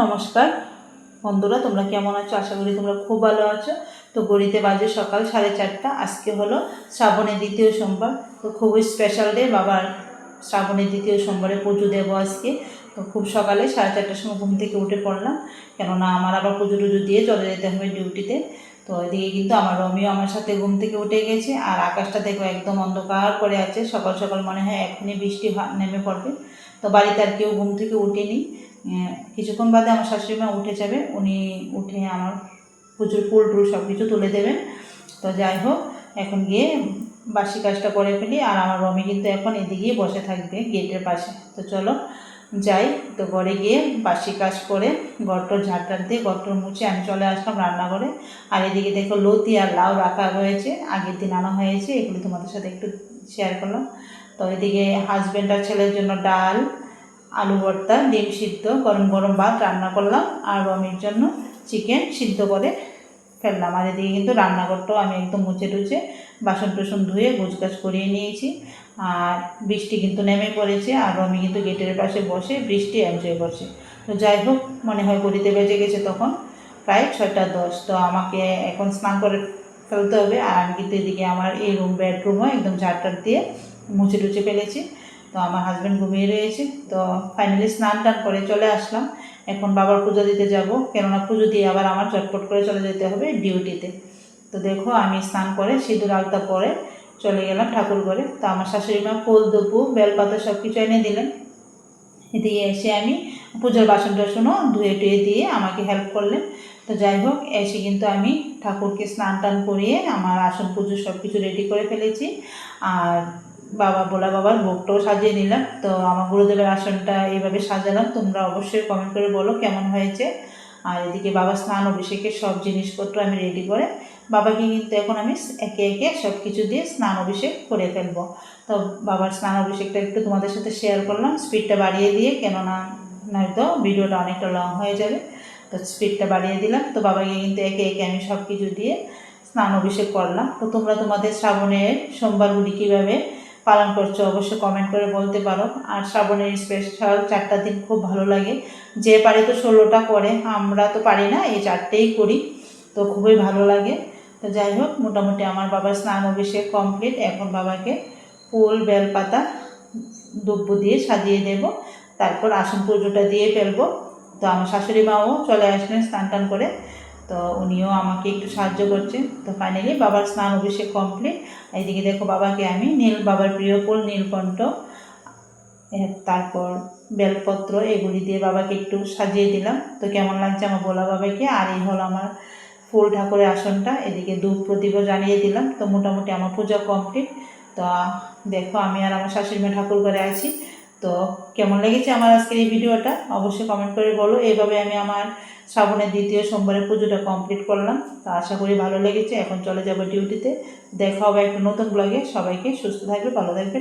নমস্কার। বন্ধুরা, তোমরা কেমন আছো? আশা করি তোমরা খুব ভালো আছো। তো গড়িতে বাজে সকাল সাড়ে চারটা। আজকে হলো শ্রাবণের দ্বিতীয় সোমবার। তো খুবই স্পেশাল ডে বাবার শ্রাবণের দ্বিতীয় সোমবারে পুজো দেবো আজকে। তো খুব সকালে সাড়ে চারটার সময় ঘুম থেকে উঠে পড়লাম। কেননা আমার আবার পুজো টুজো দিয়ে চলে যেতে হবে ডিউটিতে তো। এদিকে কিন্তু আমার রমিও আমার সাথে ঘুম থেকে উঠে গেছে। আর আকাশটা দেখো একদম অন্ধকার করে আছে। সকাল সকাল মনে হয় এখনই বৃষ্টি নেমে পড়বে। তো বাড়িতে আর কেউ ঘুম থেকে উঠেনি। কিছুক্ষণ বাদে আমার শাশুড়ি মা উঠে যাবে। উনি উঠে আমার প্রচুর ফুল টুল সব কিছু তুলে দেবেন। তো যাই হোক, এখন গিয়ে বাসি কাজটা করে ফেলি আর আমার রমি কিন্তু এখন এদিকেই বসে থাকবে গেটের পাশে। তো চলো যাই, তো ঘরে গিয়ে বাসি কাজ করে গট্টর ঝাড়টার দিয়ে গট্টর মুছে আমি চলে আসলাম রান্নাঘরে। আর এদিকে দেখো লতি আর লাউ রাখা রয়েছে আগের দিন আনা হয়েছে, এগুলো তোমাদের সাথে একটু শেয়ার করলাম। তো এদিকে হাজব্যান্ড আর ছেলের জন্য ডাল আলু ভর্তা, ডিম সিদ্ধ, গরম গরম ভাত রান্না করলাম। আর রমির জন্য চিকেন সিদ্ধ করে ফেললাম। আর এদিকে কিন্তু রান্নাঘরটাও আমি একদম মুছে টুচে বাসন টুসন ধুয়ে গোছগাছ করিয়ে নিয়েছি। আর বৃষ্টি কিন্তু নেমে পড়েছে আর রমি কিন্তু গেটের পাশে বসে বৃষ্টি এনজয় করছে। তো যাই হোক, মনে হয় গড়িতে বেজে গেছে তখন, প্রায় ছয়টা দশ। তো আমাকে এখন স্নান করে ফেলতে হবে। আর আমি কিন্তু এদিকে আমার এই রুম বেডরুমও একদম ঝাড়টার দিয়ে মুছে টুচে ফেলেছি। তো আমার হাজব্যান্ড ঘুমিয়ে রয়েছে, তো ফাইনালি স্নান টান করে চলে আসলাম। এখন বাবার পুজো দিতে যাব, কেননা পুজো দিয়ে আবার আমার চটপট করে চলে যেতে হবে ডিউটিতে তো দেখো, আমি স্নান করে সিঁদুর আলতা পরে চলে গেলাম ঠাকুর ঘরে। তো আমার শাশুড়ি মা ফুল, দুপু, বেলপাতা সব কিছু এনে দিলেন। দিয়ে এসে আমি পুজোর বাসন টাসনও ধুয়ে টুয়ে দিয়ে আমাকে হেল্প করলেন। তো যাই হোক, এসে কিন্তু আমি ঠাকুরকে স্নান টান করিয়ে আমার আসন পুজো সব কিছু রেডি করে ফেলেছি। আর বাবা বলা বাবার ভোগটাও সাজিয়ে নিলাম। তো আমার গুরুদেবের আসনটা এইভাবে সাজালাম। তোমরা অবশ্যই কমেন্ট করে বলো কেমন হয়েছে। আর এদিকে বাবা স্নান, অভিষেকের সব জিনিসপত্র আমি রেডি করে বাবাকে কিন্তু এখন আমি একে একে সব কিছু দিয়ে স্নান, অভিষেক করে ফেলব। তো বাবার স্নান, অভিষেকটা একটু তোমাদের সাথে শেয়ার করলাম। স্পিডটা বাড়িয়ে দিয়ে, কেননা নয়তো ভিডিওটা অনেকটা লং হয়ে যাবে। তো স্পিডটা বাড়িয়ে দিলাম। তো বাবাকে কিন্তু একে একে আমি সব কিছু দিয়ে স্নান, অভিষেক করলাম। তো তোমরা তোমাদের শ্রাবণের সোমবারগুলি কীভাবে পালন করছ, অবশ্যই কমেন্ট করে বলতে পারো। আর শ্রাবণের স্পেশাল চারটা দিন খুব ভালো লাগে। যে পারে তো ষোলোটা করে, আমরা তো পারি না, এই চারটেই করি। তো খুবই ভালো লাগে। তো যাই হোক, মোটামুটি আমার বাবার স্নান অভিষেক কমপ্লিট এখন বাবাকে ফুল, বেলপাতা দুব্য দিয়ে সাজিয়ে দেব। তারপর আসন পুজোটা দিয়ে ফেলব। তো আমার শাশুড়ি মাও চলে আসলেন স্নান টান করে। তো উনিও আমাকে একটু সাহায্য করছে তো ফাইনালি বাবার স্নান অভিষেক কমপ্লিট এইদিকে দেখো বাবাকে আমি নীল, বাবার প্রিয় ফুল, নীলকণ্ঠ তারপর বেলপত্র, এগুলি দিয়ে বাবাকে একটু সাজিয়ে দিলাম। তো কেমন লাগছে আমার বলা বাবাকে? আর এই হলো আমার ফুল ঠাকুরের আসনটা। এদিকে ধূপ প্রদীপও জানিয়ে দিলাম। তো মোটামুটি আমার পূজা কমপ্লিট তো দেখো আমি আর আমার শাশুড়ি মা ঠাকুর ঘরে আছি। তো কেমন লেগেছে আমার আজকের এই ভিডিওটা? অবশ্যই কমেন্ট করে বলো। এইভাবে আমি আমার শ্রাবণের দ্বিতীয় সোমবারের পুজোটা কমপ্লিট করলাম। তো আশা করি ভালো লেগেছে। এখন চলে যাব ডিউটিতে দেখা হবে একটা নতুন ব্লগে সবাইকে সুস্থ থাকবে, ভালো থাকবে।